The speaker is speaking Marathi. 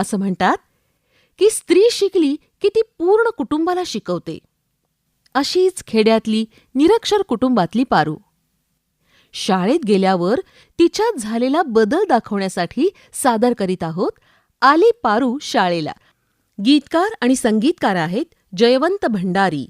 असं म्हणतात की स्त्री शिकली की ती पूर्ण कुटुंबाला शिकवते. अशीच खेड्यातली निरक्षर कुटुंबातली पारू. शाळेत गेल्यावर तिच्यात झालेला बदल दाखवण्यासाठी सादर करीत आहोत आली पारू शाळेला. गीतकार आणि संगीतकार आहेत जयवंत भंडारी.